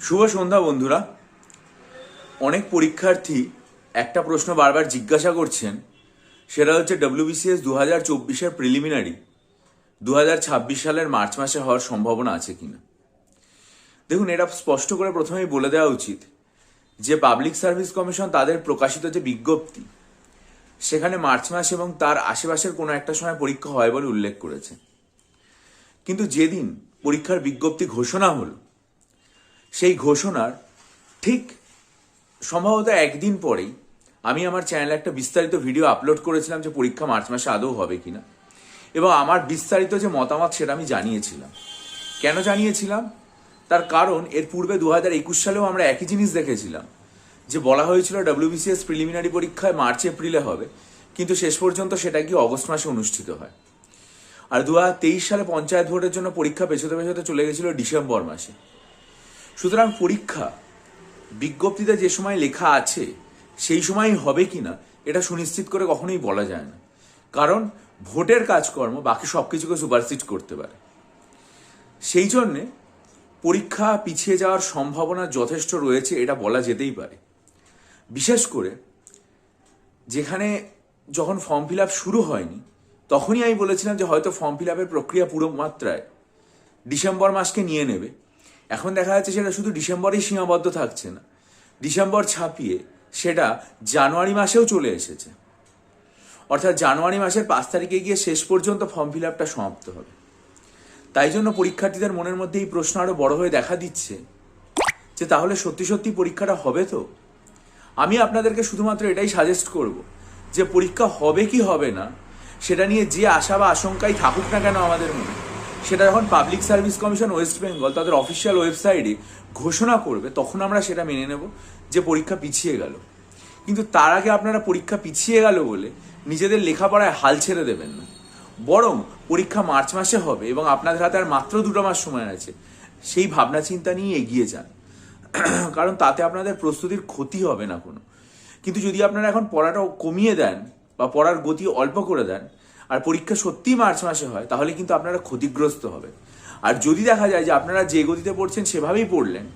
শুভ সন্ধ্যা, বন্ধুরা। অনেক পরীক্ষার্থী একটা প্রশ্ন বারবার জিজ্ঞাসা করছেন, সেটা হচ্ছে ডব্লিউবিসিএস দু হাজার চব্বিশের প্রিলিমিনারি দু হাজার ছাব্বিশ সালের মার্চ মাসে হওয়ার সম্ভাবনা আছে কিনা? দেখুন, এটা স্পষ্ট করে প্রথমেই বলে দেওয়া উচিত যে পাবলিক সার্ভিস কমিশন তাদের প্রকাশিত যে বিজ্ঞপ্তি, সেখানে মার্চ মাস এবং তার আশেপাশের কোনো একটা সময় পরীক্ষা হয় বলে উল্লেখ করেছে। কিন্তু যেদিন পরীক্ষার বিজ্ঞপ্তি ঘোষণা হলো সেই ঘোষণার ঠিক সম্ভবত একদিন পরেই আমি আমার চ্যানেলে একটা বিস্তারিত ভিডিও আপলোড করেছিলাম যে পরীক্ষা মার্চ মাসে আদৌ হবে কিনা। এবং আমার বিস্তারিত যে মতামত সেটা আমি জানিয়েছিলাম। কেন জানিয়েছিলাম? তার কারণ এর পূর্বে দু হাজার একুশ সালেও আমরা একই জিনিস দেখেছিলাম, যে বলা হয়েছিল ডব্লিউবিসিএস প্রিলিমিনারি পরীক্ষায় মার্চ, এপ্রিলে হবে, কিন্তু শেষ পর্যন্ত সেটা কি অগস্ট মাসে অনুষ্ঠিত হয়। আর দু হাজার তেইশ সালে পঞ্চায়েত ভোটের জন্য পরীক্ষা পেছোতে পেছোতে চলে গেছিল ডিসেম্বর মাসে। সুতরাং পরীক্ষা, বিজ্ঞপ্তিতে যে সময় লেখা আছে, সেই সময় হবে কিনা, এটা সুনিশ্চিত করে কখনোই বলা যায় না। কারণ ভোটের কাজকর্ম বাকি সব কিছুকে সুপারসিড করতে পারে। সেই জন্যে পরীক্ষা পিছিয়ে যাওয়ার সম্ভাবনা যথেষ্ট রয়েছে, এটা বলা যেতেই পারে। বিশেষ করে যেখানে যখন ফর্ম ফিল শুরু হয়নি, তখনই আমি বলেছিলাম যে হয়তো ফর্ম ফিল আপের প্রক্রিয়া পুরো মাত্রায় ডিসেম্বর মাসকে নিয়ে নেবে। এখন দেখা যাচ্ছে সেটা শুধু ডিসেম্বরেই সীমাবদ্ধ থাকছে না। ডিসেম্বর ছাপিয়ে সেটা জানুয়ারি মাসেও চলে এসেছে। অর্থাৎ জানুয়ারি মাসের পাঁচ তারিখে গিয়ে শেষ পর্যন্ত ফর্ম ফিল আপটা সমাপ্ত হবে। তাই জন্য পরীক্ষার্থীদের মনের মধ্যে এই প্রশ্ন আরও বড় হয়ে দেখা দিচ্ছে যে তাহলে সত্যি সত্যি পরীক্ষাটা হবে তো? আমি আপনাদেরকে শুধুমাত্র এটাই সাজেস্ট করব যে পরীক্ষা হবে কি হবে না, সেটা নিয়ে যে আশা বা আশঙ্কাই থাকুক না কেন আমাদের মনে সেটা যখন public service commission West Bengal তাদের অফিসিয়াল ওয়েবসাইটে ঘোষণা করবে, তখন আমরা সেটা মেনে নেব যে পরীক্ষা পিছিয়ে গেল। কিন্তু তার আগে আপনারা পরীক্ষা পিছিয়ে গেল বলে নিজেদের লেখাপড়ায় হাল ছেড়ে দেবেন না। বরং পরীক্ষা মার্চ মাসে হবে এবং আপনাদের হাতে আর মাত্র দুটো মাস সময় আছে, সেই ভাবনা চিন্তা নিয়ে এগিয়ে যান। কারণ তাতে আপনাদের প্রস্তুতির ক্ষতি হবে না কোনো। কিন্তু যদি আপনারা এখন পড়াটা কমিয়ে দেন বা পড়ার গতি অল্প করে দেন আর পরীক্ষা সত্যিই মার্চ মাসে হয়, তাহলে কিন্তু আপনারা ক্ষতিগ্রস্ত হবে আর যদি দেখা যায় যে আপনারা যে গতিতে পড়ছেন সেভাবেই পড়লেন,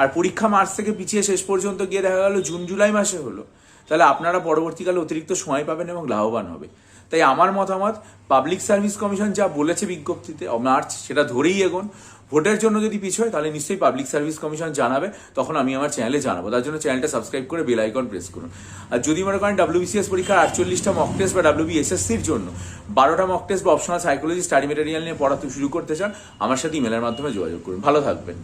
আর পরীক্ষা মার্চ থেকে পিছিয়ে শেষ পর্যন্ত গিয়ে দেখা গেল জুন, জুলাই মাসে হলো, তাহলে আপনারা পরবর্তীকালে অতিরিক্ত সময় পাবেন এবং লাভবান হবে। তাই আমার মতামত পাবলিক সার্ভিস কমিশন যা বলেছে বিজ্ঞপ্তিতে মার্চ সেটা ধরেই এগোন। ভোটের জন্য যদি পিছোয় তাহলে নিশ্চয়ই পাবলিক সার্ভিস কমিশন জানাবে। তখন আমি আমার চ্যানেলে জানাব। তার জন্য চ্যানেলটা সাবস্ক্রাইব করে বেল আইকন প্রেস করুন। আর যদি মনে করেন ডাব্লিউবিসিএস পরীক্ষার আটচল্লিশটা মক টেস্ট বা ডাব্লিউবিএসএসসির জন্য বারোটা মক টেস্ট বা অপশনাল সাইকোলজি স্টাডি মেটেরিয়াল নিয়ে পড়াতে শুরু করতে চান, আমার সাথে ইমেলের মাধ্যমে যোগাযোগ করুন। ভালো থাকবেন।